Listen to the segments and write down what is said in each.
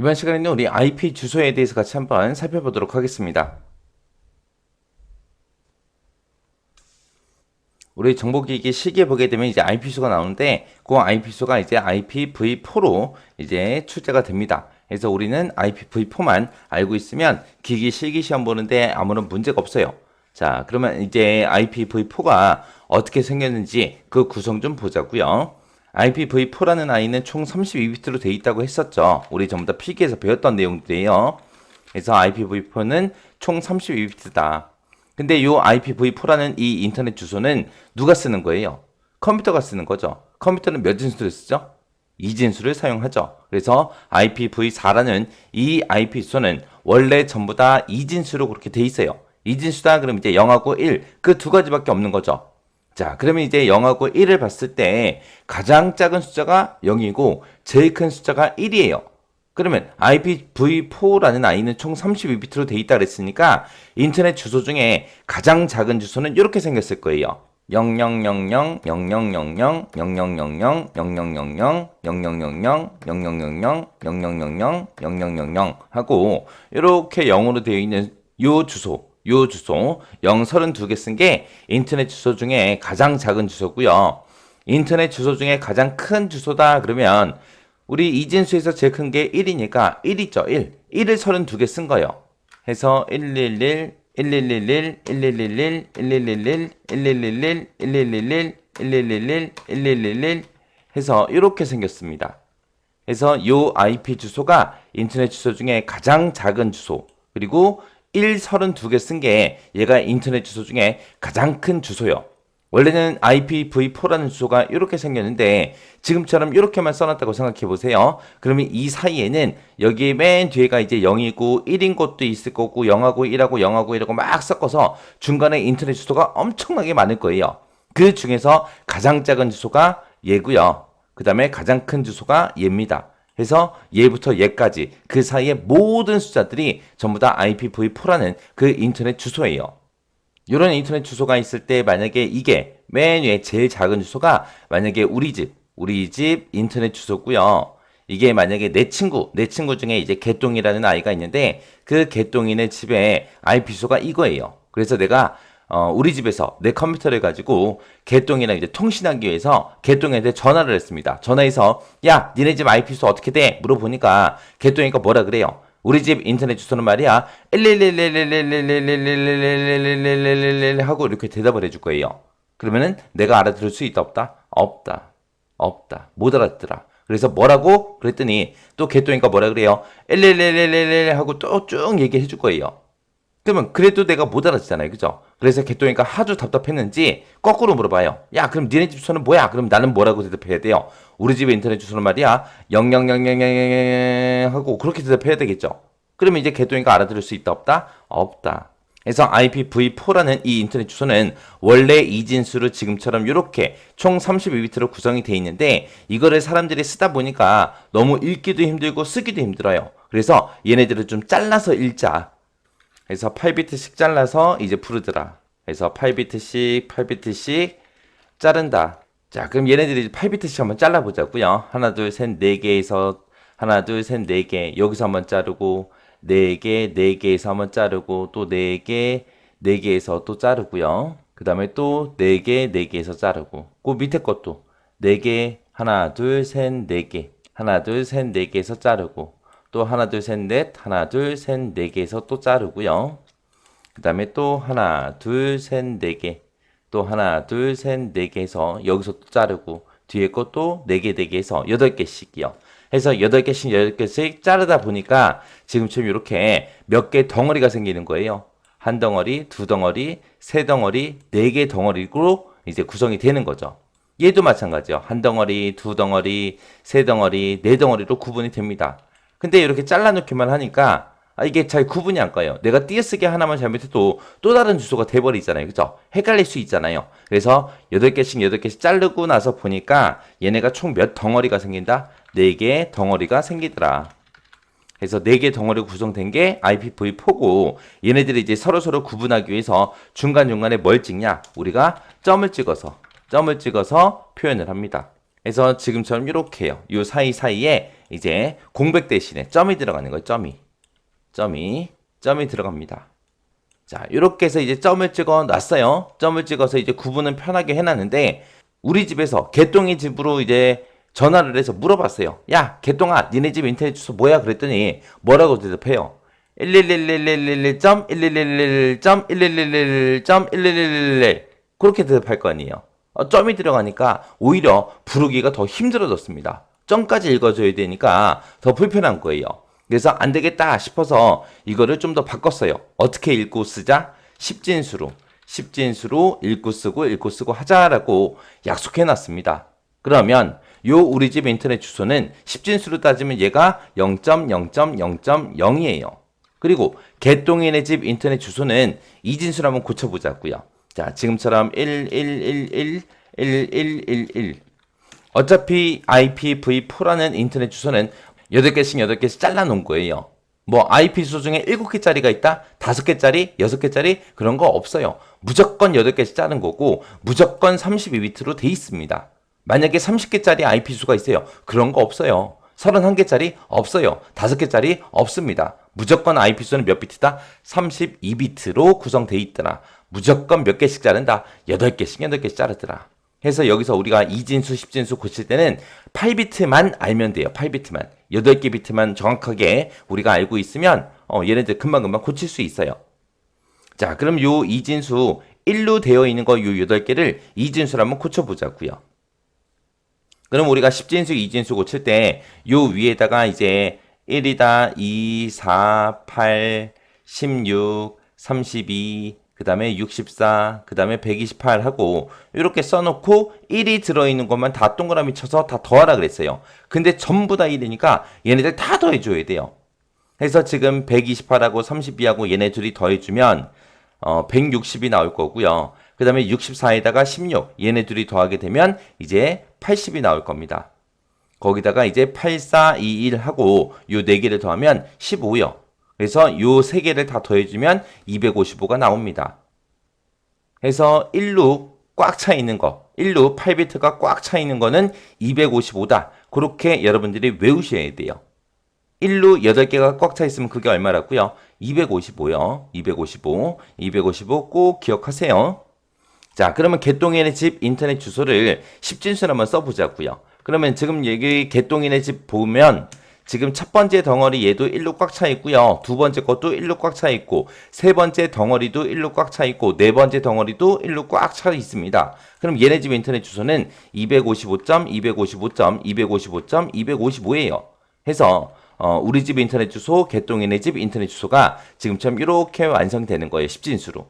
이번 시간에는 우리 IP 주소에 대해서 같이 한번 살펴보도록 하겠습니다. 우리 정보기기 시기에 보게 되면 이제 IP수가 나오는데 그 IP수가 이제 IPv4로 이제 출제가 됩니다. 그래서 우리는 IPv4만 알고 있으면 기기 실기 시험 보는데 아무런 문제가 없어요. 자, 그러면 이제 IPv4가 어떻게 생겼는지 그 구성 좀 보자고요. IPv4라는 아이는 총 32비트로 되어 있다고 했었죠. 우리 전부 다 필기에서 배웠던 내용들이에요. 그래서 IPv4는 총 32비트다. 근데 이 IPv4라는 이 인터넷 주소는 누가 쓰는 거예요? 컴퓨터가 쓰는 거죠. 컴퓨터는 몇 진수를 쓰죠? 2진수를 사용하죠. 그래서 IPv4라는 이 IP 주소는 원래 전부 다 2진수로 그렇게 돼 있어요. 2진수다 그럼 이제 0하고 1 그 두 가지밖에 없는 거죠. 자, 그러면 이제 0하고 1을 봤을 때 가장 작은 숫자가 0이고 제일 큰 숫자가 1이에요. 그러면 IPv4라는 아이는 총 32비트로 돼 있다 그랬으니까 인터넷 주소 중에 가장 작은 주소는 이렇게 생겼을 거예요. 0000 0000 0000 0000 0000 0000 0000 0000 하고 이렇게 0으로 되어 있는 요 주소 요 주소 0 32개 쓴 게 인터넷 주소 중에 가장 작은 주소고요. 인터넷 주소 중에 가장 큰 주소다 그러면 우리 이진수에서 제일 큰 게 1이니까 1 있죠. 1. 1을 32개 쓴 거예요. 해서 111 1111 1111 1111 1111 1111 1111 1111 해서 이렇게 생겼습니다. 그래서 요 IP 주소가 인터넷 주소 중에 가장 작은 주소 그리고 1 32개 쓴 게 얘가 인터넷 주소 중에 가장 큰 주소요. 원래는 IPv4라는 주소가 이렇게 생겼는데 지금처럼 이렇게만 써놨다고 생각해 보세요. 그러면 이 사이에는 여기 맨 뒤에가 이제 0이고 1인 곳도 있을 거고 0하고 1하고 0하고 1하고 막 섞어서 중간에 인터넷 주소가 엄청나게 많을 거예요. 그 중에서 가장 작은 주소가 얘고요. 그 다음에 가장 큰 주소가 얘입니다. 그래서 얘부터 얘까지 그 사이의 모든 숫자들이 전부 다 IPv4라는 그 인터넷 주소예요. 이런 인터넷 주소가 있을 때 만약에 이게 맨 위에 제일 작은 주소가 만약에 우리 집, 우리 집 인터넷 주소고요. 이게 만약에 내 친구, 내 친구 중에 이제 개똥이라는 아이가 있는데 그 개똥이네 집에 IP 주소가 이거예요. 그래서 내가 어, 우리 집에서 내 컴퓨터를 가지고 개똥이랑 이제 통신하기 위해서 개똥이한테 전화를 했습니다. 전화해서 야, 니네 집 IP 주소 어떻게 돼? 물어보니까 개똥이가 뭐라 그래요? 우리 집 인터넷 주소는 말이야 111111111111111 하고 이렇게 대답을 해줄 거예요. 그러면은 내가 알아들을 수 있다 없다? 없다. 없다. 못 알아듣더라. 그래서 뭐라고? 그랬더니 또 개똥이가 뭐라 그래요? 1111111 하고 또 쭉 얘기해 줄 거예요. 그러면 그래도 내가 못 알아듣잖아요. 그죠? 그래서 개똥이가 하도 답답했는지 거꾸로 물어봐요. 야, 그럼 니네 집 주소는 뭐야? 그럼 나는 뭐라고 대답해야 돼요? 우리 집의 인터넷 주소는 말이야. 000000 하고 그렇게 대답해야 되겠죠. 그러면 이제 개똥이가 알아들을 수 있다 없다? 없다. 그래서 IPv4라는 이 인터넷 주소는 원래 이진수로 지금처럼 이렇게 총 32비트로 구성이 되어 있는데 이거를 사람들이 쓰다 보니까 너무 읽기도 힘들고 쓰기도 힘들어요. 그래서 얘네들을 좀 잘라서 읽자. 그래서 8비트씩 잘라서 이제 부르더라. 그래서 8비트씩 8비트씩 자른다. 자, 그럼 얘네들이 8비트씩 한번 잘라보자고요. 하나, 둘, 셋, 네 개에서 하나, 둘, 셋, 네 개. 여기서 한번 자르고 네 개, 네 개에서 한번 자르고 또 네 개, 네 개에서 또 자르고요. 그 다음에 또 네 개, 네 개에서 자르고 그 밑에 것도 네 개, 하나, 둘, 셋, 네 개. 하나, 둘, 셋, 네 개에서 자르고 또 하나, 둘, 셋, 넷, 하나, 둘, 셋, 네 개에서 또 자르고요. 그 다음에 또 하나, 둘, 셋, 네 개. 또 하나, 둘, 셋, 네 개에서 여기서 또 자르고 뒤에 것도 네 개, 네 개에서 여덟 개씩이요. 해서 여덟 개씩 여덟 개씩 자르다 보니까 지금처럼 이렇게 몇 개 덩어리가 생기는 거예요. 한 덩어리, 두 덩어리, 세 덩어리, 네 개 덩어리로 이제 구성이 되는 거죠. 얘도 마찬가지요. 한 덩어리, 두 덩어리, 세 덩어리, 네 덩어리로 구분이 됩니다. 근데 이렇게 잘라놓기만 하니까 아, 이게 잘 구분이 안 가요. 내가 띄어쓰기 하나만 잘못해도 또 다른 주소가 돼버리잖아요. 그죠? 헷갈릴 수 있잖아요. 그래서 8개씩 8개씩 자르고 나서 보니까 얘네가 총 몇 덩어리가 생긴다? 4개 덩어리가 생기더라. 그래서 4개 덩어리 구성된 게 IPv4고 얘네들이 이제 서로 서로 구분하기 위해서 중간중간에 뭘 찍냐? 우리가 점을 찍어서 점을 찍어서 표현을 합니다. 그래서 지금처럼 이렇게요. 요 사이사이에 이제 공백 대신에 점이 들어가는 거예요. 점이. 점이. 점이 들어갑니다. 자, 이렇게 해서 이제 점을 찍어 놨어요. 점을 찍어서 이제 구분은 편하게 해놨는데, 우리 집에서 개똥이 집으로 이제 전화를 해서 물어봤어요. 야, 개똥아, 니네 집 인터넷 주소 뭐야? 그랬더니 뭐라고 대답해요? 11111.11111.11111.11111 그렇게 대답할 거 아니에요. 어, 점이 들어가니까 오히려 부르기가 더 힘들어졌습니다. 점까지 읽어줘야 되니까 더 불편한 거예요. 그래서 안 되겠다 싶어서 이거를 좀 더 바꿨어요. 어떻게 읽고 쓰자? 십진수로. 십진수로 읽고 쓰고 읽고 쓰고 하자라고 약속해 놨습니다. 그러면 요 우리 집 인터넷 주소는 십진수로 따지면 얘가 0.0.0.0이에요. 그리고 개똥이네 집 인터넷 주소는 이진수로 한번 고쳐보자고요. 자, 지금처럼 1111 1111 어차피 IPv4라는 인터넷 주소는 8개씩 8개씩 잘라놓은 거예요. 뭐 IP 주소 중에 7개짜리가 있다? 5개짜리? 6개짜리? 그런 거 없어요. 무조건 8개씩 자른 거고 무조건 32비트로 돼 있습니다. 만약에 30개짜리 IP 주소가 있어요. 그런 거 없어요. 31개짜리 없어요. 5개짜리 없습니다. 무조건 IP 주소는 몇 비트다? 32비트로 구성돼 있더라. 무조건 몇 개씩 자른다? 8개씩 8개씩 자르더라. 해서 여기서 우리가 이진수, 십진수 고칠 때는 8비트만 알면 돼요. 8비트만. 8개 비트만 정확하게 우리가 알고 있으면 어, 얘네들 금방금방 고칠 수 있어요. 자, 그럼 요 이진수 1로 되어 있는 거 요 8개를 이진수로 한번 고쳐보자고요. 그럼 우리가 십진수, 이진수 고칠 때 요 위에다가 이제 1이다, 2, 4, 8, 16, 32, 그 다음에 64, 그 다음에 128 하고 이렇게 써놓고 1이 들어있는 것만 다 동그라미 쳐서 다 더하라 그랬어요. 근데 전부 다 1이니까 얘네들 다 더해줘야 돼요. 그래서 지금 128하고 32하고 얘네 둘이 더해주면 어, 160이 나올 거고요. 그 다음에 64에다가 16 얘네 둘이 더하게 되면 이제 80이 나올 겁니다. 거기다가 이제 8421 하고 요 네 개를 더하면 15요. 그래서 요 세 개를 다 더해주면 255가 나옵니다. 해서 1루 꽉 차 있는 거, 1루 8비트가 꽉 차 있는 거는 255다. 그렇게 여러분들이 외우셔야 돼요. 1루 8개가 꽉 차 있으면 그게 얼마라고요? 255요. 255. 255 꼭 기억하세요. 자, 그러면 개똥이네 집 인터넷 주소를 10진수로 한번 써보자고요. 그러면 지금 여기 개똥이네 집 보면 지금 첫 번째 덩어리 얘도 1로 꽉 차 있고요. 두 번째 것도 1로 꽉 차 있고 세 번째 덩어리도 1로 꽉 차 있고 네 번째 덩어리도 1로 꽉 차 있습니다. 그럼 얘네 집 인터넷 주소는 255.255.255.255예요. 해서 어, 우리 집 인터넷 주소, 개똥이네 집 인터넷 주소가 지금처럼 이렇게 완성되는 거예요. 십진수로.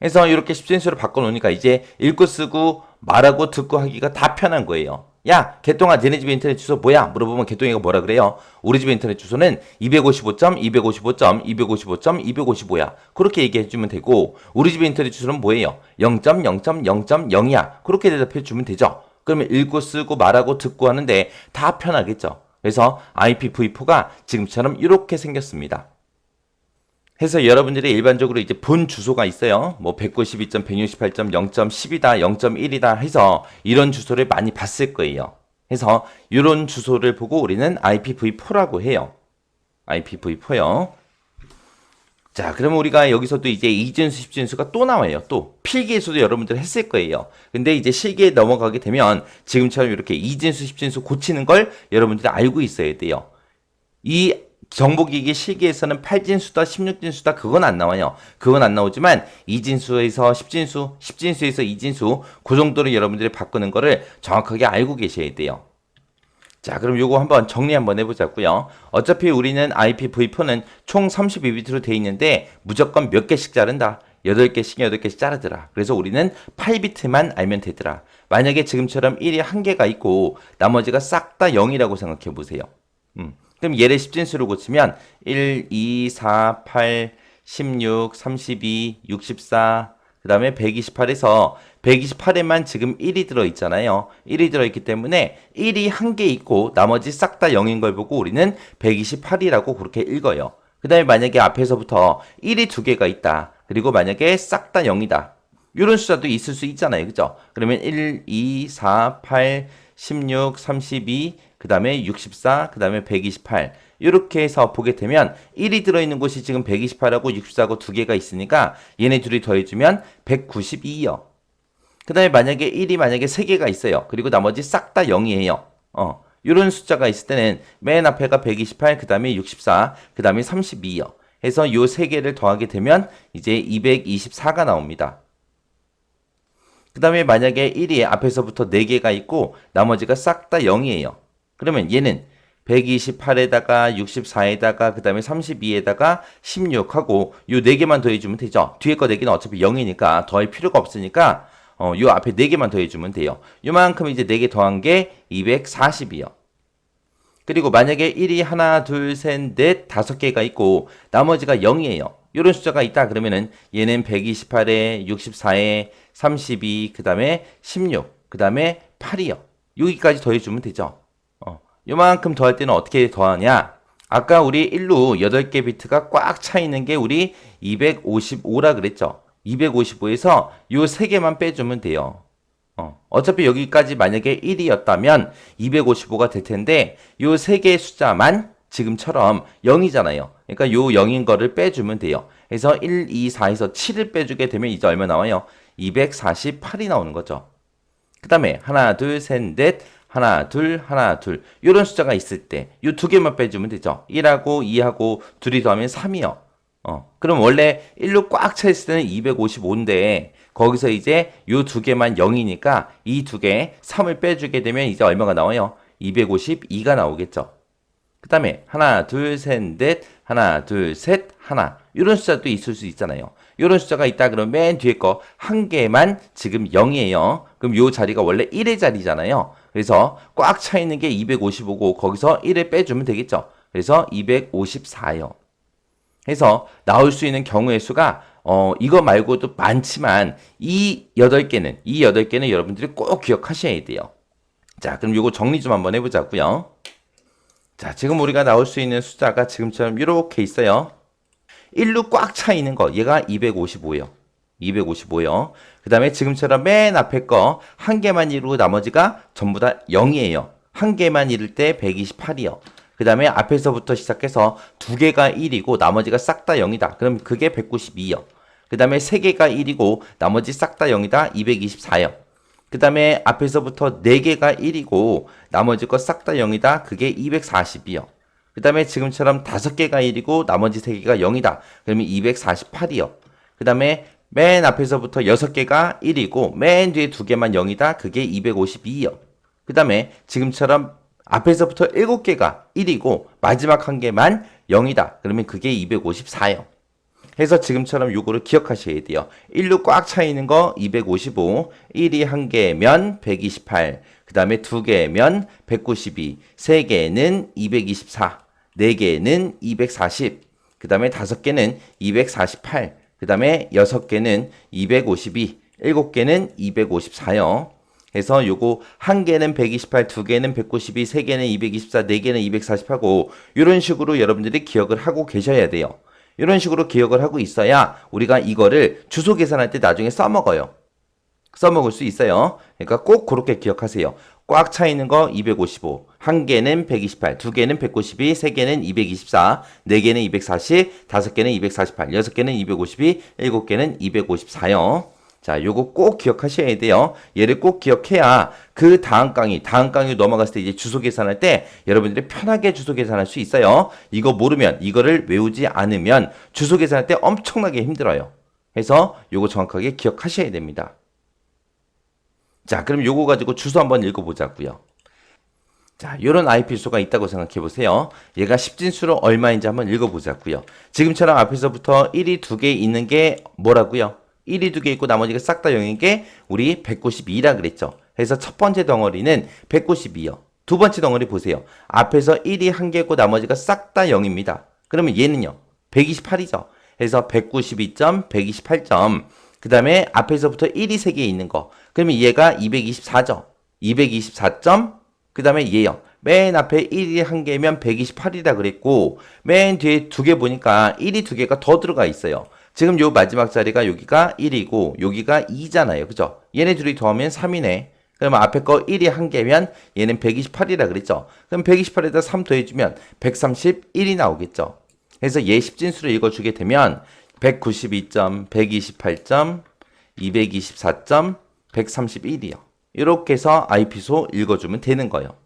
해서 이렇게 십진수로 바꿔놓으니까 이제 읽고 쓰고 말하고 듣고 하기가 다 편한 거예요. 야, 개똥아, 니네 집 인터넷 주소 뭐야? 물어보면 개똥이가 뭐라 그래요? 우리 집 인터넷 주소는 255.255.255.255야. 그렇게 얘기해주면 되고, 우리 집 인터넷 주소는 뭐예요? 0.0.0.0이야. 그렇게 대답해주면 되죠. 그러면 읽고 쓰고 말하고 듣고 하는데 다 편하겠죠. 그래서 IPv4가 지금처럼 이렇게 생겼습니다. 해서 여러분들이 일반적으로 이제 본 주소가 있어요. 뭐 192.168.0.10이다, 0.1이다 해서 이런 주소를 많이 봤을 거예요. 해서 이런 주소를 보고 우리는 IPv4라고 해요. IPv4요. 자, 그러면 우리가 여기서도 이제 이진수, 십진수가 또 나와요. 또 필기에서도 여러분들 했을 거예요. 근데 이제 실기에 넘어가게 되면 지금처럼 이렇게 이진수, 십진수 고치는 걸 여러분들이 알고 있어야 돼요. 이 정보기기 실기에서는 8진수다, 16진수다, 그건 안 나와요. 그건 안 나오지만 2진수에서 10진수, 10진수에서 2진수, 그 정도로 여러분들이 바꾸는 거를 정확하게 알고 계셔야 돼요. 자, 그럼 요거 한번 정리 한번 해보자고요. 어차피 우리는 IPv4는 총 32비트로 돼 있는데 무조건 몇 개씩 자른다. 8개씩 8개씩 자르더라. 그래서 우리는 8비트만 알면 되더라. 만약에 지금처럼 1이 한 개가 있고 나머지가 싹 다 0이라고 생각해 보세요. 음. 그럼 얘를 10진수로 고치면 1, 2, 4, 8, 16, 32, 64, 그 다음에 128에서 128에만 지금 1이 들어있잖아요. 1이 들어있기 때문에 1이 한 개 있고 나머지 싹 다 0인 걸 보고 우리는 128이라고 그렇게 읽어요. 그 다음에 만약에 앞에서부터 1이 두 개가 있다. 그리고 만약에 싹 다 0이다. 이런 숫자도 있을 수 있잖아요. 그죠? 그러면 1, 2, 4, 8, 16, 32, 그 다음에 64, 그 다음에 128. 이렇게 해서 보게 되면 1이 들어있는 곳이 지금 128하고 64하고 두 개가 있으니까 얘네 둘이 더해주면 192요. 그 다음에 만약에 1이 만약에 3개가 있어요. 그리고 나머지 싹 다 0이에요. 어, 이런 숫자가 있을 때는 맨 앞에가 128, 그 다음에 64, 그 다음에 32요. 해서 요 세 개를 더하게 되면 이제 224가 나옵니다. 그 다음에 만약에 1이 앞에서부터 4개가 있고 나머지가 싹 다 0이에요. 그러면 얘는 128에다가 64에다가 그 다음에 32에다가 16하고 요 4개만 더해주면 되죠. 뒤에 거 4개는 어차피 0이니까 더할 필요가 없으니까 어, 요 앞에 4개만 더해주면 돼요. 요만큼 이제 4개 더한 게 240이요. 그리고 만약에 1이 하나, 둘, 셋, 넷, 다섯 개가 있고 나머지가 0이에요. 이런 숫자가 있다 그러면은 얘는 128에 64에 32, 그 다음에 16, 그 다음에 8이요. 여기까지 더해주면 되죠. 어, 요만큼 더할 때는 어떻게 더하냐? 아까 우리 1루 8개 비트가 꽉 차 있는 게 우리 255라 그랬죠. 255에서 요 3개만 빼주면 돼요. 어, 어차피 여기까지 만약에 1이었다면 255가 될 텐데 요세 개의 숫자만 지금처럼 0이잖아요. 그러니까 요 0인 거를 빼주면 돼요. 그래서 1, 2, 4에서 7을 빼주게 되면 이제 얼마 나와요? 248이 나오는 거죠. 그 다음에 하나, 둘, 셋, 넷, 하나, 둘, 하나, 둘 이런 숫자가 있을 때요두 개만 빼주면 되죠. 1하고 2하고 둘이 더하면 3이요. 어, 그럼 원래 1로 꽉 차 있을 때는 255인데 거기서 이제 요두 개만 0이니까 이 두 개 3을 빼주게 되면 이제 얼마가 나와요? 252가 나오겠죠. 그 다음에 하나, 둘, 셋, 넷, 하나, 둘, 셋, 하나 이런 숫자도 있을 수 있잖아요. 이런 숫자가 있다 그러면 맨 뒤에 거 한 개만 지금 0이에요. 그럼 요 자리가 원래 1의 자리잖아요. 그래서 꽉 차 있는 게 255고 거기서 1을 빼주면 되겠죠. 그래서 254요. 해서 나올 수 있는 경우의 수가 어 이거 말고도 많지만 이 여덟 개는 이 여덟 개는 여러분들이 꼭 기억하셔야 돼요. 자, 그럼 요거 정리 좀 한번 해 보자고요. 자, 지금 우리가 나올 수 있는 숫자가 지금처럼 이렇게 있어요. 1루 꽉 차 있는 거 얘가 255예요. 255요. 그 다음에 지금처럼 맨 앞에 거 한 개만 이루고 나머지가 전부 다 0이에요. 한 개만 이룰 때 128이요. 그 다음에 앞에서부터 시작해서 두 개가 1이고 나머지가 싹 다 0이다. 그럼 그게 192요. 그 다음에 세 개가 1이고 나머지 싹 다 0이다. 224요. 그 다음에 앞에서부터 네 개가 1이고 나머지 거싹다 0이다. 그게 240이요. 그 다음에 지금처럼 다섯 개가 1이고 나머지 세 개가 0이다. 그러면 248이요. 그 다음에 맨 앞에서부터 여섯 개가 1이고 맨 뒤에 두 개만 0이다. 그게 252요. 그 다음에 지금처럼 앞에서부터 7개가 1이고 마지막 한 개만 0이다. 그러면 그게 254요. 해서 지금처럼 요거를 기억하셔야 돼요. 1로 꽉 차 있는 거 255, 1이 한 개면 128, 그 다음에 두 개면 192, 세 개는 224, 네 개는 240, 그 다음에 다섯 개는 248, 그 다음에 여섯 개는 252, 일곱 개는 254요. 해서 요거 한 개는 128, 두 개는 192, 세 개는 224, 네 개는 240하고 이런 식으로 여러분들이 기억을 하고 계셔야 돼요. 이런 식으로 기억을 하고 있어야 우리가 이거를 주소 계산할 때 나중에 써먹어요. 써먹을 수 있어요. 그러니까 꼭 그렇게 기억하세요. 꽉 차 있는 거 255, 한 개는 128, 두 개는 192, 세 개는 224, 네 개는 240, 다섯 개는 248, 여섯 개는 252, 일곱 개는 254요. 자, 요거 꼭 기억하셔야 돼요. 얘를 꼭 기억해야 그 다음 강의, 다음 강의 넘어갔을 때 이제 주소 계산할 때 여러분들이 편하게 주소 계산할 수 있어요. 이거 모르면, 이거를 외우지 않으면 주소 계산할 때 엄청나게 힘들어요. 해서 요거 정확하게 기억하셔야 됩니다. 자, 그럼 요거 가지고 주소 한번 읽어보자고요. 자, 요런 IP수가 있다고 생각해 보세요. 얘가 10진수로 얼마인지 한번 읽어보자고요. 지금처럼 앞에서부터 1이 두 개 있는 게 뭐라고요? 1이 두 개 있고 나머지가 싹 다 0인 게 우리 192라 그랬죠. 그래서 첫 번째 덩어리는 192요. 두 번째 덩어리 보세요. 앞에서 1이 한 개 있고 나머지가 싹 다 0입니다. 그러면 얘는요. 128이죠. 그래서 192점, 128점. 그 다음에 앞에서부터 1이 3개 있는 거. 그러면 얘가 224죠. 224 점. 그 다음에 얘요. 맨 앞에 1이 한 개면 128이라 그랬고, 맨 뒤에 두 개 보니까 1이 두 개가 더 들어가 있어요. 지금 요 마지막 자리가 여기가 1이고, 여기가 2잖아요. 그죠? 얘네 둘이 더하면 3이네. 그러면 앞에 거 1이 한 개면 얘는 128이라 그랬죠. 그럼 128에다 3 더해주면 131이 나오겠죠. 그래서 얘 10진수를 읽어주게 되면 192점, 128점, 224점, 131이요. 이렇게 해서 IP소 읽어주면 되는 거예요.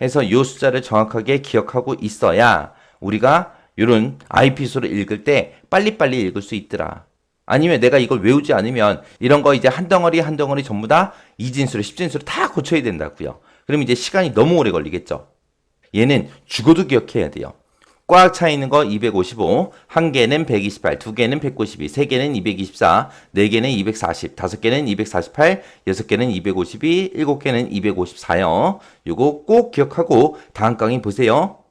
해서 이 숫자를 정확하게 기억하고 있어야 우리가 이런 IP소를 읽을 때 빨리빨리 읽을 수 있더라. 아니면 내가 이걸 외우지 않으면 이런 거 이제 한 덩어리 한 덩어리 전부 다 이진수를 십진수를 다 고쳐야 된다고요. 그럼 이제 시간이 너무 오래 걸리겠죠. 얘는 죽어도 기억해야 돼요. 꽉 차 있는 거 255, 한 개는 128, 두 개는 192, 세 개는 224, 네 개는 240, 다섯 개는 248, 여섯 개는 252, 일곱 개는 254요. 요거 꼭 기억하고 다음 강의 보세요.